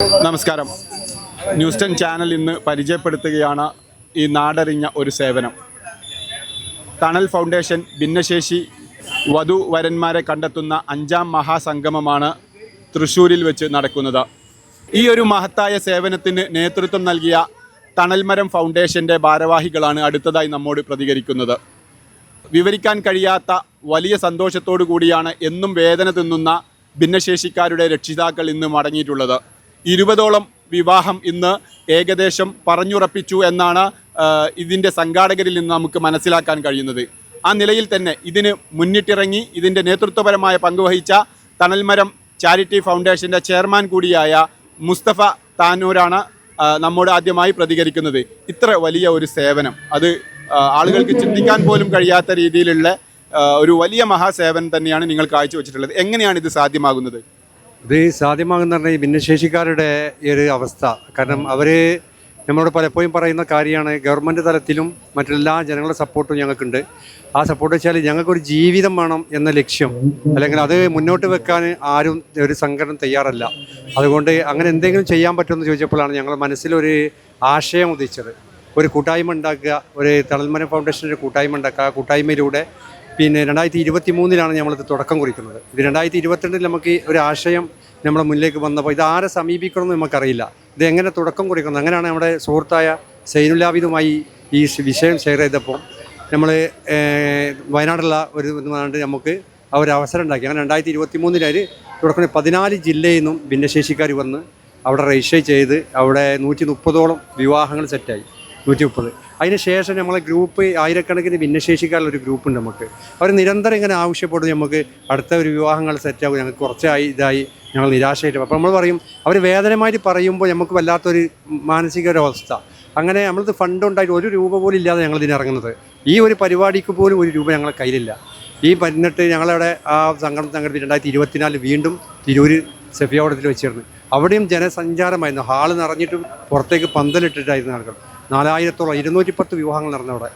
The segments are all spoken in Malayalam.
നമസ്കാരം. ന്യൂസ് ടെൻ ചാനൽ ഇന്ന് പരിചയപ്പെടുത്തുകയാണ് ഈ നാടറിഞ്ഞ ഒരു സേവനം. തണൽ ഫൗണ്ടേഷൻ ഭിന്നശേഷി വധു വരന്മാരെ കണ്ടെത്തുന്ന അഞ്ചാം മഹാസംഗമമാണ് തൃശ്ശൂരിൽ വെച്ച് നടക്കുന്നത്. ഈ ഒരു മഹത്തായ സേവനത്തിന് നേതൃത്വം നൽകിയ തണൽമരം ഫൗണ്ടേഷന്റെ ഭാരവാഹികളാണ് അടുത്തതായി നമ്മോട് പ്രതികരിക്കുന്നത്. വിവരിക്കാൻ കഴിയാത്ത വലിയ സന്തോഷത്തോടു കൂടിയാണ് എന്നും വേദന തിന്നുന്ന ഭിന്നശേഷിക്കാരുടെ രക്ഷിതാക്കൾ ഇന്ന് മടങ്ങിയിട്ടുള്ളത്. ഇരുപതോളം വിവാഹം ഇന്ന് ഏകദേശം പറഞ്ഞുറപ്പിച്ചു എന്നാണ് ഇതിന്റെ സംഘാടകരിൽ നിന്ന് നമുക്ക് മനസ്സിലാക്കാൻ കഴിയുന്നത്. ആ നിലയിൽ തന്നെ ഇതിന് മുന്നിട്ടിറങ്ങി ഇതിന്റെ നേതൃത്വപരമായ പങ്കുവഹിച്ച തണൽമരം ചാരിറ്റി ഫൗണ്ടേഷന്റെ ചെയർമാൻ കൂടിയായ മുസ്തഫ താനൂരാണ് നമ്മോട് ആദ്യമായി പ്രതികരിക്കുന്നത്. ഇത്ര വലിയ ഒരു സേവനം. അത് ആളുകൾക്ക് ചിന്തിക്കാൻ പോലും കഴിയാത്ത രീതിയിലുള്ള ഒരു വലിയ മഹാസേവനം തന്നെയാണ് നിങ്ങൾ കാഴ്ചവെച്ചിട്ടുള്ളത്. എങ്ങനെയാണ് ഇത് സാധ്യമാകുന്നത്? ഇത് സാധ്യമാകുന്ന പറഞ്ഞാൽ ഈ ഭിന്നശേഷിക്കാരുടെ ഈ ഒരു അവസ്ഥ. കാരണം അവർ നമ്മളോട് പലപ്പോഴും പറയുന്ന കാര്യമാണ് ഗവൺമെന്റ് തലത്തിലും മറ്റെല്ലാ ജനങ്ങളുടെ സപ്പോർട്ടും ഞങ്ങൾക്കുണ്ട്. ആ സപ്പോർട്ട് വെച്ചാൽ ഞങ്ങൾക്കൊരു ജീവിതം വേണം എന്ന ലക്ഷ്യം. അല്ലെങ്കിൽ അത് മുന്നോട്ട് വെക്കാൻ ആരും ഒരു സംഘടന തയ്യാറല്ല. അതുകൊണ്ട് അങ്ങനെ എന്തെങ്കിലും ചെയ്യാൻ പറ്റുമെന്ന് ചോദിച്ചപ്പോഴാണ് ഞങ്ങളുടെ മനസ്സിലൊരു ആശയം ഉദിച്ചത്. ഒരു കൂട്ടായ്മ ഉണ്ടാക്കുക ഒരു തളൽമന ഫൗണ്ടേഷന്റെ കൂട്ടായ്മ ഉണ്ടാക്കുക. ആ കൂട്ടായ്മയിലൂടെ പിന്നെ രണ്ടായിരത്തി ഇരുപത്തി മൂന്നിലാണ് നമ്മളിത് തുടക്കം കുറിക്കുന്നത്. ഇത് രണ്ടായിരത്തി ഇരുപത്തിരണ്ടിൽ നമുക്ക് ഒരു ആശയം നമ്മുടെ മുന്നിലേക്ക് വന്നപ്പോൾ ഇത് ആരെ സമീപിക്കണമെന്ന് നമുക്കറിയില്ല. ഇത് എങ്ങനെ തുടക്കം കുറിക്കുന്നത്? അങ്ങനെയാണ് നമ്മുടെ സുഹൃത്തായ സൈനുലാബിദുമായി ഈ വിഷയം ഷെയർ ചെയ്തപ്പോൾ നമ്മൾ വയനാടുള്ള ഒരു ഇതുമായിട്ട് നമുക്ക് ആ ഒരു അവസരം ഉണ്ടാക്കി. അങ്ങനെ രണ്ടായിരത്തി ഇരുപത്തി മൂന്നിലൊരു തുടക്കം പതിനാല് ജില്ലയിൽ നിന്നും ഭിന്നശേഷിക്കാർ വന്ന് അവിടെ രജിസ്റ്റർ ചെയ്ത് അവിടെ നൂറ്റി മുപ്പതോളം വിവാഹങ്ങൾ സെറ്റായി നൂറ്റി മുപ്പത് അതിന് ശേഷം നമ്മളെ ഗ്രൂപ്പ് ആയിരക്കണക്കിന് ഭിന്നശേഷിക്കാനുള്ള ഒരു ഗ്രൂപ്പ് ഉണ്ട് നമുക്ക്. അവർ നിരന്തരം ഇങ്ങനെ ആവശ്യപ്പെടും നമുക്ക് അടുത്ത ഒരു വിവാഹങ്ങൾ സെറ്റാകും ഞങ്ങൾക്ക് കുറച്ചായി ഇതായി. ഞങ്ങൾ നിരാശയായിട്ട് അപ്പോൾ നമ്മൾ പറയും അവർ വേദനമായിട്ട് പറയുമ്പോൾ നമുക്ക് വല്ലാത്തൊരു മാനസിക അങ്ങനെ നമ്മളിത് ഫണ്ട് ഉണ്ടായിട്ട് ഒരു രൂപ പോലും ഇല്ലാതെ ഞങ്ങൾ ഇതിനിറങ്ങുന്നത് ഈ ഒരു പരിപാടിക്ക് പോലും ഒരു രൂപ ഞങ്ങളെ കയ്യിലില്ല. ഈ പതിനെട്ട് ഞങ്ങളവിടെ ആ സംഘടന സംഘടിപ്പിച്ച് രണ്ടായിരത്തി ഇരുപത്തിനാല് വീണ്ടും തിരൂര് സെഫിയോടത്തിൽ വെച്ചിരുന്നു. അവിടെയും ജനസഞ്ചാരമായിരുന്നു. ഹാൾ നിറഞ്ഞിട്ടും പുറത്തേക്ക് പന്തലിട്ടിട്ടായിരുന്നു ആളുകൾ. നാലായിരത്തോളം ഇരുന്നൂറ്റി പത്ത് വിവാഹങ്ങൾ നടന്നവിടെ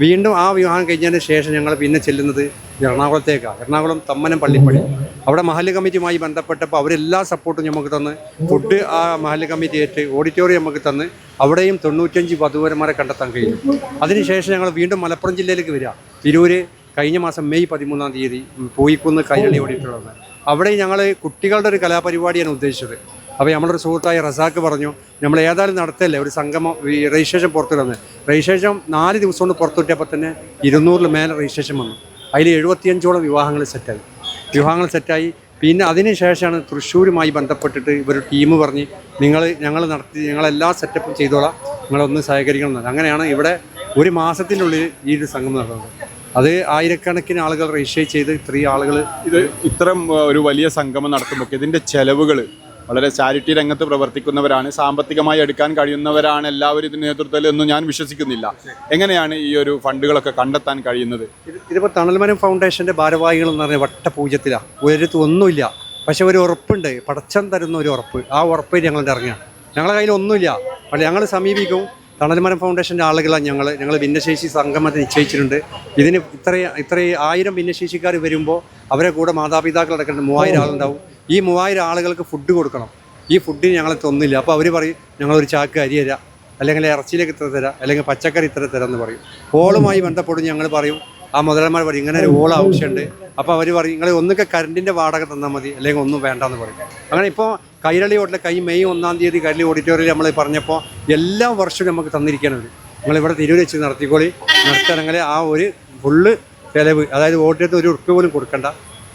വീണ്ടും ആ വിവാഹം കഴിഞ്ഞതിന് ശേഷം ഞങ്ങൾ പിന്നെ ചെല്ലുന്നത് എറണാകുളത്തേക്കാണ്. എറണാകുളം തമ്മനം പള്ളിപ്പടി. അവിടെ മഹല്ല് കമ്മിറ്റിയുമായി ബന്ധപ്പെട്ടപ്പോൾ അവരെല്ലാ സപ്പോർട്ടും നമുക്ക് തന്ന്. ഫുഡ് ആ മഹല്ല് കമ്മിറ്റി ഏറ്റ് ഓഡിറ്റോറിയം നമുക്ക് തന്ന്. അവിടെയും തൊണ്ണൂറ്റഞ്ച് വധുവരന്മാരെ കണ്ടെത്താൻ കഴിയും. അതിനുശേഷം ഞങ്ങൾ വീണ്ടും മലപ്പുറം ജില്ലയിലേക്ക് വരിക. തിരൂര് കഴിഞ്ഞ മാസം മെയ് പതിമൂന്നാം തീയതി പൂയിക്കുന്ന് കൈരളി ഓഡിറ്റോറിയം അവിടെ ഞങ്ങൾ കുട്ടികളുടെ ഒരു കലാപരിപാടിയാണ് ഉദ്ദേശിച്ചത്. അപ്പോൾ നമ്മളൊരു സുഹൃത്തായ റസാക്ക് പറഞ്ഞു നമ്മൾ ഏതായാലും നടത്തല്ലേ? ഒരു സംഗമം ഈ രജിസ്ട്രേഷൻ പുറത്തു വന്ന് രജിസ്ട്രേഷൻ നാല് ദിവസം കൊണ്ട് പുറത്തുവിട്ടപ്പോൾ തന്നെ ഇരുന്നൂറിൽ മേലെ രജിസ്ട്രേഷൻ വന്നു. അതിൽ എഴുപത്തിയഞ്ചോളം വിവാഹങ്ങൾ സെറ്റായി വിവാഹങ്ങൾ സെറ്റായി പിന്നെ അതിന് ശേഷമാണ് തൃശ്ശൂരുമായി ബന്ധപ്പെട്ടിട്ട് ഇവർ ടീം പറഞ്ഞ് നിങ്ങൾ ഞങ്ങൾ നടത്തി ഞങ്ങളെല്ലാ സെറ്റപ്പും ചെയ്തോളാം. നിങ്ങളൊന്ന് സഹകരിക്കണം. അങ്ങനെയാണ് ഇവിടെ ഒരു മാസത്തിനുള്ളിൽ ഈ ഒരു സംഗമം നടന്നത്. അത് ആയിരക്കണക്കിന് ആളുകൾ രജിസ്റ്റർ ചെയ്ത് ഇത്രയും ആളുകൾ ഇത് ഇത്തരം ഒരു വലിയ സംഗമം നടത്തുമ്പോൾ ഇതിന്റെ ചെലവുകൾ വളരെ ചാരിറ്റി രംഗത്ത് പ്രവർത്തിക്കുന്നവരാണ്. സാമ്പത്തികമായി എടുക്കാൻ കഴിയുന്നവരാണ് എല്ലാവരും ഇതിന് നേതൃത്വത്തിൽ എന്ന് ഞാൻ വിശ്വസിക്കുന്നില്ല. എങ്ങനെയാണ് ഈ ഒരു ഫണ്ടുകളൊക്കെ കണ്ടെത്താൻ കഴിയുന്നത്? ഇത് ഇതിപ്പോൾ തണൽമരം ഫൗണ്ടേഷന്റെ ഭാരവാഹികൾ എന്ന് പറഞ്ഞാൽ വട്ടപൂജ്യത്തിലാണ് ഒരിടത്ത് ഒന്നുമില്ല പക്ഷെ ഒരു ഉറപ്പുണ്ട്. പടച്ചം തരുന്ന ഒരു ഉറപ്പ്. ആ ഉറപ്പ് ഞങ്ങളുടെ ഇറങ്ങിയാണ് ഞങ്ങളുടെ കയ്യിൽ ഒന്നുമില്ല. പക്ഷേ ഞങ്ങൾ സമീപിക്കും. തണൽമരം ഫൗണ്ടേഷന്റെ ആളുകളാണ് ഞങ്ങൾ ഞങ്ങൾ ഭിന്നശേഷി സംഗമത്തെ നിശ്ചയിച്ചിട്ടുണ്ട്. ഇതിന് ഇത്രയും ഇത്രയും ആയിരം ഭിന്നശേഷിക്കാർ വരുമ്പോൾ അവരെ കൂടെ മാതാപിതാക്കൾ അടക്കേണ്ട മൂവായിരം ആളുണ്ടാവും. ഈ മൂവായിരം ആളുകൾക്ക് ഫുഡ് കൊടുക്കണം. ഈ ഫുഡിന് ഞങ്ങളെ തൊന്നില്ല. അപ്പോൾ അവർ പറയും ഞങ്ങളൊരു ചാക്ക് അരി തരാം. അല്ലെങ്കിൽ ഇറച്ചിയിലേക്ക് ഇത്ര തരാം. അല്ലെങ്കിൽ പച്ചക്കറി ഇത്ര തരാം എന്ന് പറയും. ഹോളുമായി ബന്ധപ്പെടും ഞങ്ങൾ പറയും. ആ മുതലന്മാർ പറയും ഇങ്ങനെ ഒരു ഹോൾ ആവശ്യമുണ്ട്. അപ്പോൾ അവർ പറയും നിങ്ങൾ ഒന്നൊക്കെ കറണ്ടിന്റെ വാടക തന്നാൽ മതി. അല്ലെങ്കിൽ ഒന്നും വേണ്ടെന്ന് പറയും. അങ്ങനെ ഇപ്പോൾ കൈരളി ഹോട്ടലിലെ കൈ മെയ് ഒന്നാം തീയതി കൈരളി ഓഡിറ്റോറിയം നമ്മൾ പറഞ്ഞപ്പോൾ എല്ലാ വർഷവും നമുക്ക് തന്നിരിക്കണത്. നിങ്ങളിവിടെ തിരൂർ വെച്ച് നടത്തിക്കോളി. നടത്തണമെങ്കിൽ ആ ഒരു ഫുള്ള് ചിലവ് അതായത് വോട്ടിനകത്ത് ഒരു ഉറുപ്പ് പോലും കൊടുക്കണ്ട.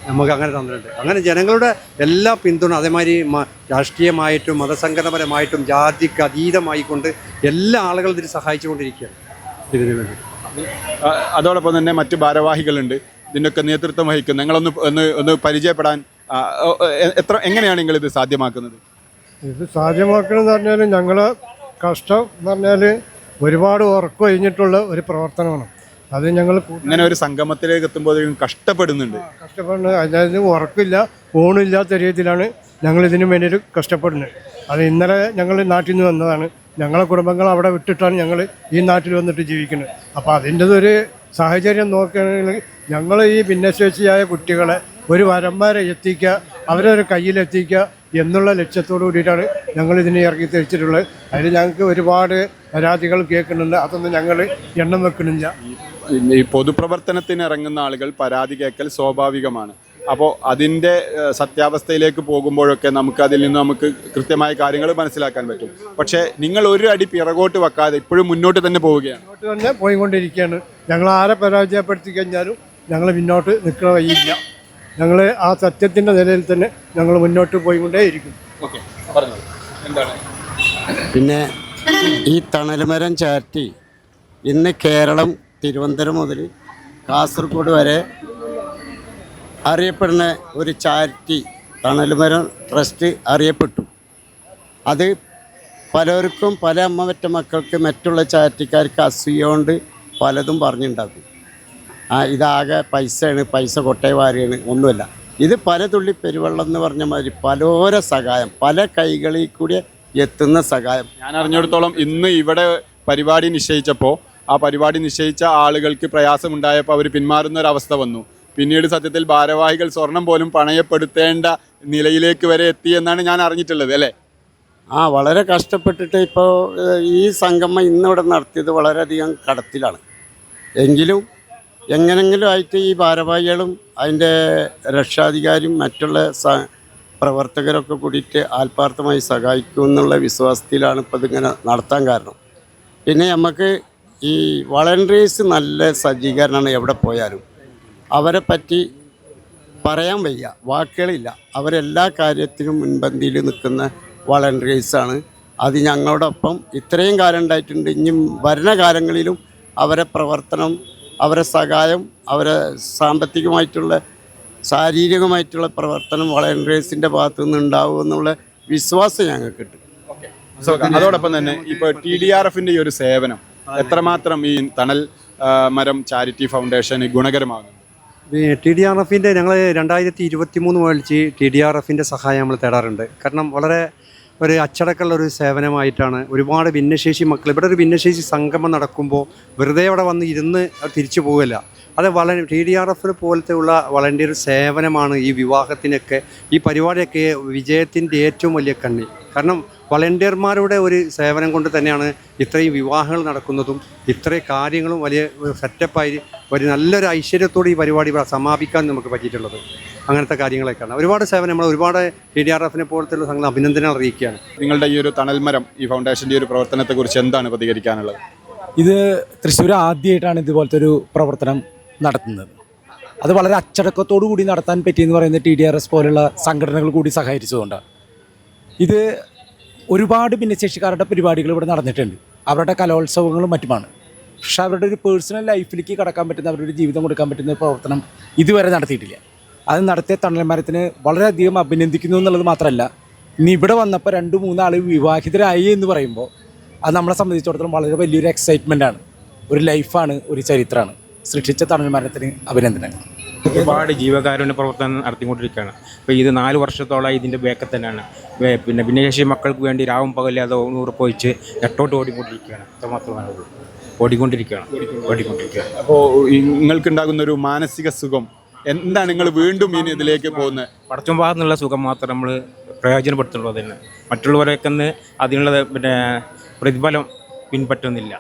നമുക്ക് അങ്ങനെ തന്നിട്ടുണ്ട്. അങ്ങനെ ജനങ്ങളുടെ എല്ലാ പിന്തുണ അതേമാതിരി രാഷ്ട്രീയമായിട്ടും മതസംഘടനപരമായിട്ടും ജാതിക്ക് അതീതമായിക്കൊണ്ട് എല്ലാ ആളുകളും ഇതിന് സഹായിച്ചുകൊണ്ടിരിക്കുകയാണ് ഇതിനു വേണ്ടി. അതോടൊപ്പം തന്നെ മറ്റ് ഭാരവാഹികളുണ്ട്. ഇതിനൊക്കെ നേതൃത്വം വഹിക്കും നിങ്ങളൊന്ന് ഒന്ന് ഒന്ന് പരിചയപ്പെടാൻ എത്ര എങ്ങനെയാണ് നിങ്ങൾ ഇത് സാധ്യമാക്കുന്നത്? ഇത് സാധ്യമാക്കണമെന്ന് പറഞ്ഞാൽ ഞങ്ങൾ കഷ്ടം എന്ന് പറഞ്ഞാൽ ഒരുപാട് ഉറക്കം കഴിഞ്ഞിട്ടുള്ള ഒരു പ്രവർത്തനമാണ്. അത് ഞങ്ങൾ ഇങ്ങനെ ഒരു സംഗമത്തിലേക്ക് എത്തുമ്പോഴേക്കും കഷ്ടപ്പെടുന്നുണ്ട്. കഷ്ടപ്പെടുന്നത് അതായത് ഉറക്കില്ല ഊണില്ലാത്ത രീതിയിലാണ് ഞങ്ങൾ ഇതിനു വേണ്ടിയിട്ട് കഷ്ടപ്പെടുന്നത്. അത് ഇന്നലെ ഞങ്ങൾ നാട്ടിൽ നിന്ന് വന്നതാണ്. ഞങ്ങളെ കുടുംബങ്ങൾ അവിടെ വിട്ടിട്ടാണ് ഞങ്ങൾ ഈ നാട്ടിൽ വന്നിട്ട് ജീവിക്കുന്നത്. അപ്പോൾ അതിന്റെ ഒരു സാഹചര്യം നോക്കുകയാണെങ്കിൽ ഞങ്ങൾ ഈ ഭിന്നശേഷിയായ കുട്ടികളെ ഒരു വരന്മാരെ എത്തിക്കുക അവരെ ഒരു കയ്യിലെത്തിക്കുക എന്നുള്ള ലക്ഷ്യത്തോടു കൂടിയിട്ടാണ് ഞങ്ങൾ ഇതിനെ ഇറക്കി തിരിച്ചിട്ടുള്ളത്. അതിൽ ഞങ്ങൾക്ക് ഒരുപാട് പരാതികൾ കേൾക്കുന്നുണ്ട്. അതൊന്നും ഞങ്ങൾ എണ്ണം വെക്കുന്നില്ല. ഈ പൊതുപ്രവർത്തനത്തിന് ഇറങ്ങുന്ന ആളുകൾ പരാതി കേൾക്കൽ സ്വാഭാവികമാണ്. അപ്പോൾ അതിന്റെ സത്യാവസ്ഥയിലേക്ക് പോകുമ്പോഴൊക്കെ നമുക്ക് അതിൽ നിന്ന് നമുക്ക് കൃത്യമായ കാര്യങ്ങൾ മനസ്സിലാക്കാൻ പറ്റും. പക്ഷേ നിങ്ങൾ ഒരു അടി പിറകോട്ട് വെക്കാതെ ഇപ്പോഴും മുന്നോട്ട് തന്നെ പോവുകയാണ്. മുന്നോട്ട് തന്നെ പോയിക്കൊണ്ടിരിക്കുകയാണ്. ഞങ്ങൾ ആരെ പരാജയപ്പെടുത്തി കഴിഞ്ഞാലും ഞങ്ങൾ മുന്നോട്ട് നിൽക്കണ വഴിയില്ല. ഞങ്ങൾ ആ സത്യത്തിന്റെ നിലയിൽ തന്നെ ഞങ്ങൾ മുന്നോട്ട് പോയിക്കൊണ്ടേയിരിക്കും. ഓക്കെ പറഞ്ഞു. എന്താണ്? പിന്നെ ഈ തണൽമരം ചാറ്റി ഇന്ന് കേരളം തിരുവനന്തപുരം മുതൽ കാസർഗോഡ് വരെ അറിയപ്പെടുന്ന ഒരു ചാരിറ്റി തണൽമരം ട്രസ്റ്റ് അറിയപ്പെട്ടു. അത് പലർക്കും പല അമ്മവറ്റ മക്കൾക്ക് മറ്റുള്ള ചാരിറ്റിക്കാർക്ക് അസൂയുകൊണ്ട് പലതും പറഞ്ഞുണ്ടാക്കും ആ ഇതാകെ പൈസയാണ് പൈസ കൊട്ടയ വാരിയാണ് ഒന്നുമല്ല. ഇത് പല തുള്ളി പെരുവെള്ളം എന്ന് പറഞ്ഞ മാതിരി പലോര സഹായം പല കൈകളിൽ കൂടി എത്തുന്ന സഹായം. ഞാൻ അറിഞ്ഞിടത്തോളം ഇന്ന് ഇവിടെ പരിപാടി നിശ്ചയിച്ചപ്പോൾ ആ പരിപാടി നിശ്ചയിച്ച ആളുകൾക്ക് പ്രയാസമുണ്ടായപ്പോൾ അവർ പിന്മാറുന്ന ഒരു അവസ്ഥ വന്നു. പിന്നീട് സത്യത്തിൽ ഭാരവാഹികൾ സ്വർണം പോലും പണയപ്പെടുത്തേണ്ട നിലയിലേക്ക് വരെ എത്തി എന്നാണ് ഞാൻ അറിഞ്ഞിട്ടുള്ളത് അല്ലേ? ആ വളരെ കഷ്ടപ്പെട്ടിട്ട് ഇപ്പോൾ ഈ സംഗമം ഇന്നിവിടെ നടത്തിയത് വളരെയധികം കടത്തിലാണ്. എങ്കിലും എങ്ങനെങ്കിലും ആയിട്ട് ഈ ഭാരവാഹികളും അതിന്റെ രക്ഷാധികാരിയും മറ്റുള്ള സ പ്രവർത്തകരൊക്കെ കൂടിയിട്ട് ആത്മാർത്ഥമായി സഹായിക്കും എന്നുള്ള വിശ്വാസത്തിലാണ് ഇപ്പോൾ ഇതിങ്ങനെ നടത്താൻ കാരണം. പിന്നെ നമുക്ക് ഈ വളണ്ടേഴ്സ് നല്ല സജ്ജീകരണമാണ് എവിടെ പോയാലും. അവരെ പറ്റി പറയാൻ വയ്യ വാക്കുകളില്ല. അവരെല്ലാ കാര്യത്തിനും മുൻപന്തിയിൽ നിൽക്കുന്ന വളണ്ടേഴ്സാണ് അത് ഞങ്ങളോടൊപ്പം ഇത്രയും കാലം ഉണ്ടായിട്ടുണ്ട്. ഇനിയും വരുന്ന കാലങ്ങളിലും അവരെ പ്രവർത്തനം അവരെ സഹായം അവരെ സാമ്പത്തികമായിട്ടുള്ള ശാരീരികമായിട്ടുള്ള പ്രവർത്തനം വളണ്ടേഴ്സിന്റെ ഭാഗത്തു നിന്ന് എന്നുള്ള വിശ്വാസം ഞങ്ങൾക്കുണ്ട് അതോടൊപ്പം തന്നെ ഇപ്പോൾ ടി ഡി ആർ എഫിന്റെ ഈ ഒരു സേവനം എത്രമാത്രം ഈ തണൽ മരം ചാരിറ്റി ഫൗണ്ടേഷന് ഗുണകരമാകുന്നു? ടി ഡി ആർ എഫിന്റെ ഞങ്ങൾ രണ്ടായിരത്തി ഇരുപത്തി മൂന്ന് മേടിച്ച് ടി ഡി ആർ എഫിന്റെ സഹായം നമ്മൾ തേടാറുണ്ട്. കാരണം വളരെ ഒരു അച്ചടക്കമുള്ള ഒരു സേവനമായിട്ടാണ് ഒരുപാട് ഭിന്നശേഷി മക്കൾ ഇവിടെ ഒരു ഭിന്നശേഷി സംഗമം നടക്കുമ്പോൾ വെറുതെ അവിടെ വന്ന് ഇരുന്ന് തിരിച്ചു പോവില്ല അത് വള ടി ഡി ആർ എഫ് പോലത്തെ ഉള്ള വളണ്ടിയർ സേവനമാണ് ഈ വിവാഹത്തിനൊക്കെ ഈ പരിപാടിയൊക്കെ വിജയത്തിന്റെ ഏറ്റവും വലിയ കണ്ണി. കാരണം വളണ്ടിയർമാരുടെ ഒരു സേവനം കൊണ്ട് തന്നെയാണ് ഇത്രയും വിവാഹങ്ങൾ നടക്കുന്നതും ഇത്രയും കാര്യങ്ങളും വലിയ സെറ്റപ്പായി ഒരു നല്ലൊരു ഐശ്വര്യത്തോടെ ഈ പരിപാടി സമാപിക്കാൻ നമുക്ക് പറ്റിയിട്ടുള്ളത്. അങ്ങനത്തെ കാര്യങ്ങളൊക്കെയാണ്. ഒരുപാട് സേവനം നമ്മൾ ഒരുപാട് ടി ഡി ആർ എഫിനെ പോലത്തെയുള്ള സംഘം അഭിനന്ദനം അറിയിക്കുകയാണ്. നിങ്ങളുടെ ഈ ഒരു തണൽമരം ഈ ഫൗണ്ടേഷന്റെ ഒരു പ്രവർത്തനത്തെക്കുറിച്ച് എന്താണ് പ്രതികരിക്കാനുള്ളത്? ഇത് തൃശ്ശൂർ ആദ്യമായിട്ടാണ് ഇതുപോലത്തെ ഒരു പ്രവർത്തനം നടത്തുന്നത്. അത് വളരെ അച്ചടക്കത്തോടു കൂടി നടത്താൻ പറ്റിയെന്ന് പറയുന്നത് ടി ഡി ആർ എസ് പോലുള്ള സംഘടനകൾ കൂടി സഹകരിച്ചതുകൊണ്ടാണ് ഇത് ഒരുപാട് ഭിന്നശേഷിക്കാരുടെ പരിപാടികൾ ഇവിടെ നടന്നിട്ടുണ്ട്. അവരുടെ കലോത്സവങ്ങളും മറ്റുമാണ്. പക്ഷെ അവരുടെ ഒരു പേഴ്സണൽ ലൈഫിലേക്ക് കടക്കാൻ പറ്റുന്ന അവരുടെ ജീവിതം കൊടുക്കാൻ പറ്റുന്ന പ്രവർത്തനം ഇതുവരെ നടത്തിയിട്ടില്ല. അത് നടത്തിയ തണൽമരത്തിന് വളരെയധികം അഭിനന്ദിക്കുന്നു എന്നുള്ളത് മാത്രമല്ല ഇനി ഇവിടെ വന്നപ്പോൾ രണ്ട് മൂന്നാൾ വിവാഹിതരായി എന്ന് പറയുമ്പോൾ അത് നമ്മളെ സംബന്ധിച്ചിടത്തോളം വളരെ വലിയൊരു എക്സൈറ്റ്മെന്റ് ആണ്. ഒരു ലൈഫാണ് ഒരു ചരിത്രമാണ്. സൃഷ്ടിച്ച മരണത്തിന് അഭിനന്ദനങ്ങൾ. ഒരുപാട് ജീവകാരുണ്യ പ്രവർത്തനം നടത്തിക്കൊണ്ടിരിക്കുകയാണ്. അപ്പോൾ ഇത് നാല് വർഷത്തോളം ഇതിന്റെ ബേക്കൽ തന്നെയാണ്. പിന്നെ ഭിന്നശേഷി മക്കൾക്ക് വേണ്ടി രാവും പകലും അത് നൂറ് ഉറപ്പൊഴിച്ച് എട്ടോട്ട് ഓടിക്കൊണ്ടിരിക്കുകയാണ് അത്രമാത്രമാണ് ഓടിക്കൊണ്ടിരിക്കുകയാണ്. ഓടിക്കൊണ്ടിരിക്കുകയാണ്. അപ്പോൾ നിങ്ങൾക്കുണ്ടാകുന്ന ഒരു മാനസിക സുഖം എന്താണ് നിങ്ങൾ വീണ്ടും ഇനി ഇതിലേക്ക് പോകുന്നത്? പടച്ചും ഭാഗത്തുനിന്നുള്ള സുഖം മാത്രം നമ്മൾ പ്രയോജനപ്പെടുത്തുള്ളൂ അതിന്. മറ്റുള്ളവരൊക്കെ ഒന്ന് അതിനുള്ള പിന്നെ പ്രതിഫലം പിൻപറ്റുന്നില്ല.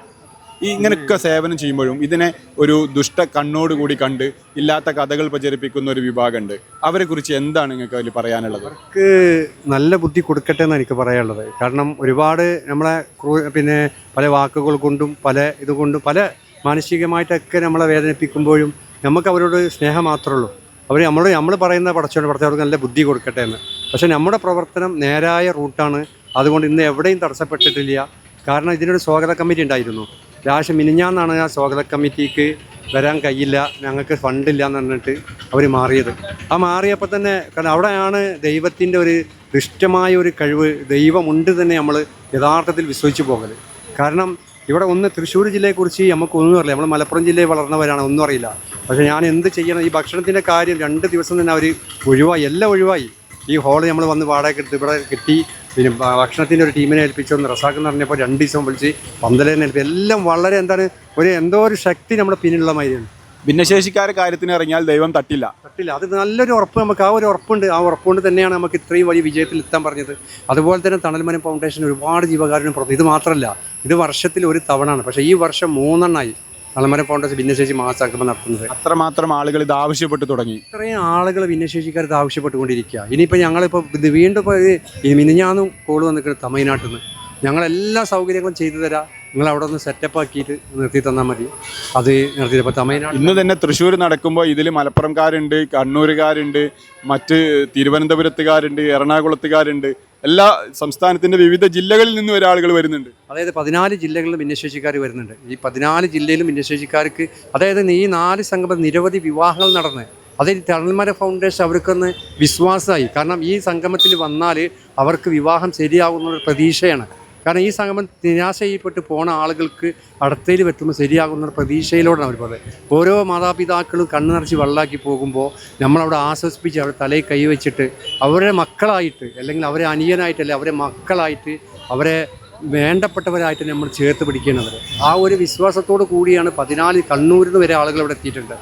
ഈ ഇങ്ങനെയൊക്കെ സേവനം ചെയ്യുമ്പോഴും ഇതിനെ ഒരു ദുഷ്ട കണ്ണോടുകൂടി കണ്ട് ഇല്ലാത്ത കഥകൾ പ്രചരിപ്പിക്കുന്ന ഒരു വിഭാഗമുണ്ട്. അവരെ കുറിച്ച് എന്താണ് നിങ്ങൾക്ക് അതിൽ പറയാനുള്ളത്? അവർക്ക് നല്ല ബുദ്ധി കൊടുക്കട്ടെ എന്ന് എനിക്ക് പറയാനുള്ളത്. കാരണം ഒരുപാട് നമ്മളെ പിന്നെ പല വാക്കുകൾ കൊണ്ടും പല ഇതുകൊണ്ടും പല മാനസികമായിട്ടൊക്കെ നമ്മളെ വേദനിപ്പിക്കുമ്പോഴും നമുക്ക് അവരോട് സ്നേഹം മാത്രമേ ഉള്ളൂ. അവർ നമ്മളോട് നമ്മൾ പറയുന്ന പടച്ചോട് പടച്ചവർക്ക് നല്ല ബുദ്ധി കൊടുക്കട്ടെ എന്ന്. പക്ഷേ നമ്മുടെ പ്രവർത്തനം നേരായ റൂട്ടാണ്. അതുകൊണ്ട് ഇന്ന് എവിടെയും തടസ്സപ്പെട്ടിട്ടില്ല. കാരണം ഇതിനൊരു സ്വാഗത കമ്മിറ്റി ഉണ്ടായിരുന്നു. ലാസ്റ്റ് മിനിഞ്ഞാന്നാണ് ആ സ്വാഗത കമ്മിറ്റിക്ക് വരാൻ കഴിയില്ല ഞങ്ങൾക്ക് ഫണ്ടില്ല എന്ന് പറഞ്ഞിട്ട് അവർ മാറിയത്. ആ മാറിയപ്പോൾ തന്നെ കാരണം അവിടെയാണ് ദൈവത്തിന്റെ ഒരു ദുഷ്ടമായ ഒരു കഴിവ് ദൈവമുണ്ട് തന്നെ നമ്മൾ യഥാർത്ഥത്തിൽ വിശ്വസിച്ച് പോകൽ കാരണം ഇവിടെ ഒന്ന് തൃശ്ശൂർ ജില്ലയെക്കുറിച്ച് നമുക്ക് ഒന്നും അറിയില്ല. നമ്മൾ മലപ്പുറം ജില്ലയിൽ വളർന്നവരാണ് ഒന്നും അറിയില്ല. പക്ഷേ ഞാൻ എന്ത് ചെയ്യണം? ഈ ഭക്ഷണത്തിന്റെ കാര്യം രണ്ട് ദിവസം തന്നെ അവർ ഒഴിവായി എല്ലാം ഒഴിവായി. ഈ ഹോൾ നമ്മൾ വന്ന് വാടക എടുത്ത് ഇവിടെ കിട്ടി. പിന്നെ ഭക്ഷണത്തിന്റെ ഒരു ടീമിനെ ഏൽപ്പിച്ചു ഒന്ന് റസാക്ക് എന്ന് പറഞ്ഞപ്പോൾ രണ്ട് ദിവസം വിളിച്ച് പന്തലേനെ ഏൽപ്പിച്ചു. എല്ലാം വളരെ എന്താണ് ഒരു എന്തോ ഒരു ശക്തി നമ്മുടെ പിന്നിലുള്ള മാതിരിയാണ്. ഭിന്നശേഷിക്കാരെ കാര്യത്തിന് ഇറങ്ങിയാൽ ദൈവം തട്ടില്ല. തട്ടില്ല. അത് നല്ലൊരു ഉറപ്പ് നമുക്ക് ആ ഒരു ഉറപ്പുണ്ട്. ആ ഉറപ്പുകൊണ്ട് തന്നെയാണ് നമുക്ക് ഇത്രയും വലിയ വിജയത്തിൽ എത്താൻ പറഞ്ഞത്. അതുപോലെ തന്നെ തണൽമനം ഫൗണ്ടേഷൻ ഒരുപാട് ജീവകാരുണ്യം പ്രവർത്തി ഇത് മാത്രമല്ല ഇത് വർഷത്തിൽ ഒരു തവണയാണ്. പക്ഷേ ഈ വർഷം മൂന്നെണ്ണമായി തണൽമരം ഫൗണ്ടേഷൻ ഭിന്നശേഷി മാസാക്രമം നടത്തുന്നത്. അത്രമാത്രം ആളുകൾ ഇത് ആവശ്യപ്പെട്ടു തുടങ്ങി. ഇത്രയും ആളുകൾ ഭിന്നശേഷിക്കാർ ഇത് ആവശ്യപ്പെട്ടുകൊണ്ടിരിക്കുക. ഇനിയിപ്പോൾ ഞങ്ങളിപ്പോൾ ഇത് വീണ്ടും ഇപ്പോൾ ഈ മിനിഞ്ഞാന്നും കോൾ വന്നിട്ട് തമിഴ്നാട്ടിൽ നിന്ന് ഞങ്ങളെല്ലാ സൗകര്യങ്ങളും ചെയ്തു തരാം. നിങ്ങൾ അവിടെ ഒന്ന് സെറ്റപ്പ് ആക്കിയിട്ട് നിർത്തി തന്നാൽ മതി. അത് നിർത്തി ഇപ്പോൾ തമിഴ്നാട് ഇന്ന് തന്നെ തൃശ്ശൂർ നടക്കുമ്പോൾ ഇതിൽ മലപ്പുറംകാരുണ്ട് കണ്ണൂരുകാരുണ്ട് മറ്റ് തിരുവനന്തപുരത്തുകാരുണ്ട് എറണാകുളത്തുകാരുണ്ട്. എല്ലാ സംസ്ഥാനത്തിന്റെ വിവിധ ജില്ലകളിൽ നിന്ന് വരെ ആളുകൾ വരുന്നുണ്ട്. അതായത് പതിനാല് ജില്ലകളിലും ഭിന്നശേഷിക്കാർ വരുന്നുണ്ട്. ഈ പതിനാല് ജില്ലയിലും ഭിന്നശേഷിക്കാർക്ക് അതായത് ഈ നാല് സംഗമം നിരവധി വിവാഹങ്ങൾ നടന്ന് അതായത് തണൽമര ഫൗണ്ടേഷൻ അവർക്കൊന്ന് വിശ്വാസമായി. കാരണം ഈ സംഗമത്തിൽ വന്നാൽ അവർക്ക് വിവാഹം ശരിയാകുന്ന ഒരു പ്രതീക്ഷയാണ്. കാരണം ഈ സംഗമം നിരാശയിൽപ്പെട്ട് പോണ ആളുകൾക്ക് അടുത്തയിൽ പറ്റുമ്പോൾ ശരിയാകുന്ന പ്രതീക്ഷയിലൂടെയാണ് അവർ പറയുന്നത് ഓരോ മാതാപിതാക്കളും കണ്ണു നിറച്ച് വെള്ളാക്കി പോകുമ്പോൾ നമ്മളവിടെ ആശ്വസിപ്പിച്ച് അവരുടെ തലയിൽ കൈവച്ചിട്ട് അവരുടെ മക്കളായിട്ട് അല്ലെങ്കിൽ അവരെ അനിയനായിട്ടല്ല അവരെ മക്കളായിട്ട് അവരെ വേണ്ടപ്പെട്ടവരായിട്ട് നമ്മൾ ചേർത്ത് പിടിക്കുന്നവർ ആ ഒരു വിശ്വാസത്തോടു കൂടിയാണ് പതിനാല് കണ്ണൂരിൽ നിന്ന് വരെ ആളുകൾ ഇവിടെ എത്തിയിട്ടുണ്ട്.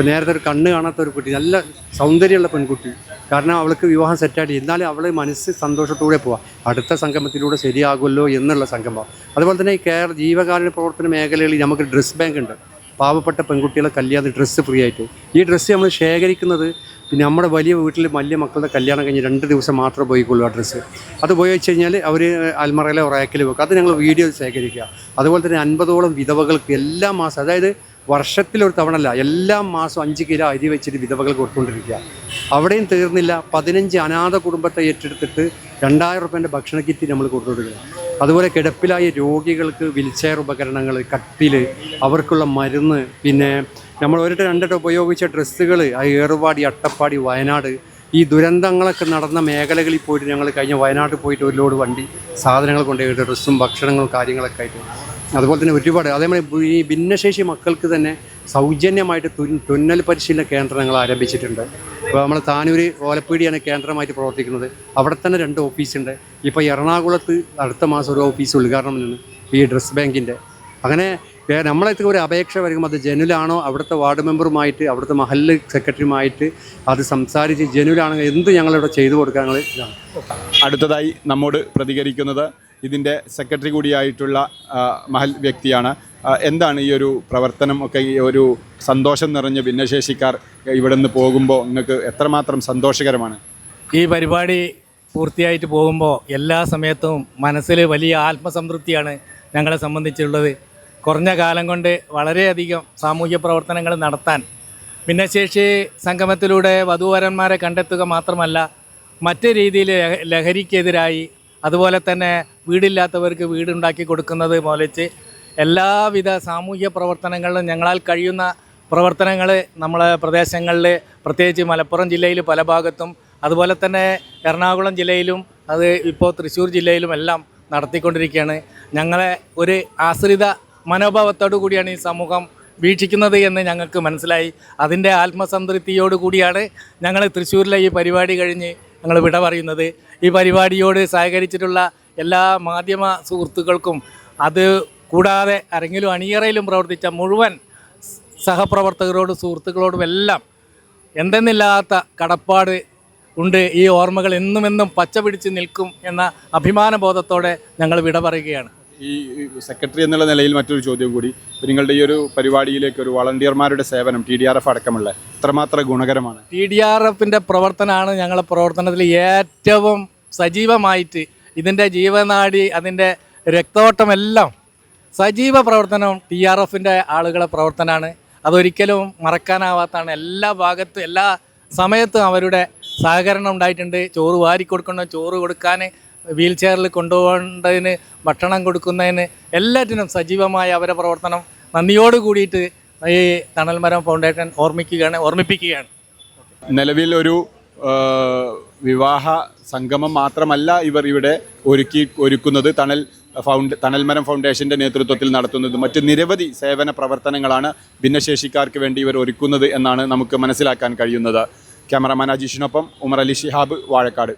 ഇപ്പോൾ നേരത്തെ ഒരു കണ്ണ് കാണാത്ത ഒരു കുട്ടി നല്ല സൗന്ദര്യമുള്ള പെൺകുട്ടി. കാരണം അവൾക്ക് വിവാഹം സെറ്റായിട്ട് എന്നാലും അവൾ മനസ്സ് സന്തോഷത്തോടെ പോവാം. അടുത്ത സംഗമത്തിലൂടെ ശരിയാകുമല്ലോ എന്നുള്ള സംഗമം. അതുപോലെ തന്നെ ഈ കേരള ജീവകാരുണ്യ പ്രവർത്തന മേഖലകളിൽ നമുക്ക് ഡ്രസ്സ് ബാങ്ക് ഉണ്ട്. പാവപ്പെട്ട പെൺകുട്ടികളെ കല്യാണം ഡ്രസ്സ് ഫ്രീ ആയിട്ട്. ഈ ഡ്രസ്സ് നമ്മൾ ശേഖരിക്കുന്നത് പിന്നെ നമ്മുടെ വലിയ വീട്ടിൽ വലിയ മക്കളുടെ കല്യാണം കഴിഞ്ഞ് രണ്ട് ദിവസം മാത്രമേ പോയിക്കുള്ളൂ ആ ഡ്രസ്സ് അത് ഉപയോഗിച്ച് കഴിഞ്ഞാൽ അവർ അൽമറയിലെ റാക്കിൽ വെക്കും അത് ഞങ്ങൾ വീഡിയോ ശേഖരിക്കുക. അതുപോലെ തന്നെ അൻപതോളം വിധവകൾക്ക് എല്ലാ മാസം അതായത് വർഷത്തിലൊരു തവണ അല്ല എല്ലാ മാസവും അഞ്ച് കിലോ അരി വെച്ചിട്ട് വിധവകൾ കൊടുത്തുകൊണ്ടിരിക്കുക. അവിടെയും തീർന്നില്ല. പതിനഞ്ച് അനാഥ കുടുംബത്തെ ഏറ്റെടുത്തിട്ട് രണ്ടായിരം റുപ്യേന്റെ ഭക്ഷണ കിറ്റ് നമ്മൾ കൊടുത്തുകൊടുക്കുക അതുപോലെ കിടപ്പിലായ രോഗികൾക്ക് വീൽചെയർ ഉപകരണങ്ങൾ കട്ടിൽ അവർക്കുള്ള മരുന്ന് പിന്നെ നമ്മൾ ഒരിട്ട് രണ്ടിട്ട് ഉപയോഗിച്ച ഡ്രസ്സുകൾ ഏറുപാടി അട്ടപ്പാടി വയനാട് ഈ ദുരന്തങ്ങളൊക്കെ നടന്ന മേഖലകളിൽ പോയിട്ട് ഞങ്ങൾ കഴിഞ്ഞ വയനാട്ടിൽ പോയിട്ട് ഒരു ലോഡ് വണ്ടി സാധനങ്ങൾ കൊണ്ടുപോയിട്ട് ഡ്രസ്സും ഭക്ഷണങ്ങളും കാര്യങ്ങളൊക്കെ ആയിട്ട്. അതുപോലെ തന്നെ ഒരുപാട് അതേമാതിരി ഈ ഭിന്നശേഷി മക്കൾക്ക് തന്നെ സൗജന്യമായിട്ട് തുന്നൽ പരിശീലന കേന്ദ്രങ്ങൾ ആരംഭിച്ചിട്ടുണ്ട്. ഇപ്പോൾ നമ്മൾ താനൂർ ഓലപ്പീടിയാണ് കേന്ദ്രമായിട്ട് പ്രവർത്തിക്കുന്നത്. അവിടെ തന്നെ രണ്ട് ഓഫീസുണ്ട്. ഇപ്പോൾ എറണാകുളത്ത് അടുത്ത മാസം ഒരു ഓഫീസ് ഉദ്ഘാടനം നിന്ന് ഈ ഡ്രസ് ബാങ്കിന്റെ. അങ്ങനെ നമ്മളെ ഒരു അപേക്ഷ വരുമ്പോൾ അത് ജനുലാണോ അവിടുത്തെ വാർഡ് മെമ്പറുമായിട്ട് അവിടുത്തെ മഹല്ല് സെക്രട്ടറിയുമായിട്ട് അത് സംസാരിച്ച് ജനുലാണെങ്കിൽ എന്ത് ഞങ്ങളിവിടെ ചെയ്തു കൊടുക്കാൻ അടുത്തതായി നമ്മോട് പ്രതികരിക്കുന്നത് ഇതിന്റെ സെക്രട്ടറി കൂടിയായിട്ടുള്ള മഹൽ വ്യക്തിയാണ്. എന്താണ് ഈ ഒരു പ്രവർത്തനം ഒക്കെ ഈ ഒരു സന്തോഷം നിറഞ്ഞ ഭിന്നശേഷിക്കാർ ഇവിടെ നിന്ന് പോകുമ്പോൾ നിങ്ങൾക്ക് എത്രമാത്രം സന്തോഷകരമാണ്? ഈ പരിപാടി പൂർത്തിയായിട്ട് പോകുമ്പോൾ എല്ലാ സമയത്തും മനസ്സിൽ വലിയ ആത്മസംതൃപ്തിയാണ് ഞങ്ങളെ സംബന്ധിച്ചുള്ളത്. കുറഞ്ഞ കാലം കൊണ്ട് വളരെയധികം സാമൂഹ്യ പ്രവർത്തനങ്ങൾ നടത്താൻ ഭിന്നശേഷി സംഗമത്തിലൂടെ വധുവരന്മാരെ കണ്ടെത്തുക മാത്രമല്ല മറ്റു രീതിയിൽ ലഹ- ലഹരിക്കെതിരായി അതുപോലെ തന്നെ വീടില്ലാത്തവർക്ക് വീടുണ്ടാക്കി കൊടുക്കുന്നത് മുതലിച്ച് എല്ലാവിധ സാമൂഹ്യ പ്രവർത്തനങ്ങളിലും ഞങ്ങളാൽ കഴിയുന്ന പ്രവർത്തനങ്ങൾ നമ്മളെ പ്രദേശങ്ങളിൽ പ്രത്യേകിച്ച് മലപ്പുറം ജില്ലയിൽ പല ഭാഗത്തും അതുപോലെ തന്നെ എറണാകുളം ജില്ലയിലും അത് ഇപ്പോൾ തൃശ്ശൂർ ജില്ലയിലും എല്ലാം നടത്തിക്കൊണ്ടിരിക്കുകയാണ്. ഞങ്ങളെ ഒരു ആശ്രിത മനോഭാവത്തോടു കൂടിയാണ് ഈ സമൂഹം വീക്ഷിക്കുന്നത് എന്ന് ഞങ്ങൾക്ക് മനസ്സിലായി. അതിന്റെ ആത്മസംതൃപ്തിയോട് കൂടിയാണ് ഞങ്ങൾ തൃശ്ശൂരിലെ ഈ പരിപാടി കഴിഞ്ഞ് ഞങ്ങൾ വിട പറയുന്നത്. ഈ പരിപാടിയോട് സഹകരിച്ചിട്ടുള്ള എല്ലാ മാധ്യമ സുഹൃത്തുക്കൾക്കും അത് കൂടാതെ അരങ്ങിലും അണിയറയിലും പ്രവർത്തിച്ച മുഴുവൻ സഹപ്രവർത്തകരോടും സുഹൃത്തുക്കളോടും എല്ലാം എന്തെന്നില്ലാത്ത കടപ്പാട് ഉണ്ട്. ഈ ഓർമ്മകൾ എന്നും എന്നും പച്ച പിടിച്ച് നിൽക്കും എന്ന അഭിമാനബോധത്തോടെ ഞങ്ങൾ വിട പറയുകയാണ്. ഈ സെക്രട്ടറി എന്നുള്ള നിലയിൽ മറ്റൊരു ചോദ്യം കൂടി. നിങ്ങളുടെ ഈ ഒരു പരിപാടിയിലേക്ക് ഒരു വളണ്ടിയർമാരുടെ സേവനം ടി ഡി ആർ എഫ് അടക്കമുള്ള എത്രമാത്രം ഗുണകരമാണ്? ടി ഡി ആർ എഫിന്റെ പ്രവർത്തനമാണ് ഞങ്ങളുടെ പ്രവർത്തനത്തിൽ ഏറ്റവും സജീവമായിട്ട് ഇതിന്റെ ജീവനാടി അതിന്റെ രക്തോട്ടമെല്ലാം സജീവ പ്രവർത്തനം ടി ആർ എഫിന്റെ ആളുകളെ പ്രവർത്തനമാണ്. അതൊരിക്കലും മറക്കാനാവാത്തതാണ്. എല്ലാ ഭാഗത്തും എല്ലാ സമയത്തും അവരുടെ സഹകരണം ഉണ്ടായിട്ടുണ്ട്. ചോറ് വാരി കൊടുക്കണം ചോറ് കൊടുക്കാൻ വീൽ ചെയറിൽ കൊണ്ടുപോകേണ്ടതിന് ഭക്ഷണം കൊടുക്കുന്നതിന് എല്ലാറ്റിനും സജീവമായ അവരുടെ പ്രവർത്തനം നന്ദിയോട് കൂടിയിട്ട് ഈ തണൽമരം ഫൗണ്ടേഷൻ ഓർമ്മിക്കുകയാണ് ഓർമ്മിപ്പിക്കുകയാണ്. നിലവിൽ ഒരു വിവാഹ സംഗമം മാത്രമല്ല ഇവർ ഇവിടെ ഒരുക്കി ഒരുക്കുന്നത്. തണൽ ഫൗണ്ട് തണൽമരം ഫൗണ്ടേഷന്റെ നേതൃത്വത്തിൽ നടത്തുന്നത്. മറ്റ് നിരവധി സേവന പ്രവർത്തനങ്ങളാണ് ഭിന്നശേഷിക്കാർക്ക് വേണ്ടി ഇവർ ഒരുക്കുന്നത് എന്നാണ് നമുക്ക് മനസ്സിലാക്കാൻ കഴിയുന്നത്. ക്യാമറമാൻ അജീഷിനൊപ്പം ഉമർ അലി ഷിഹാബ് വാഴക്കാട്.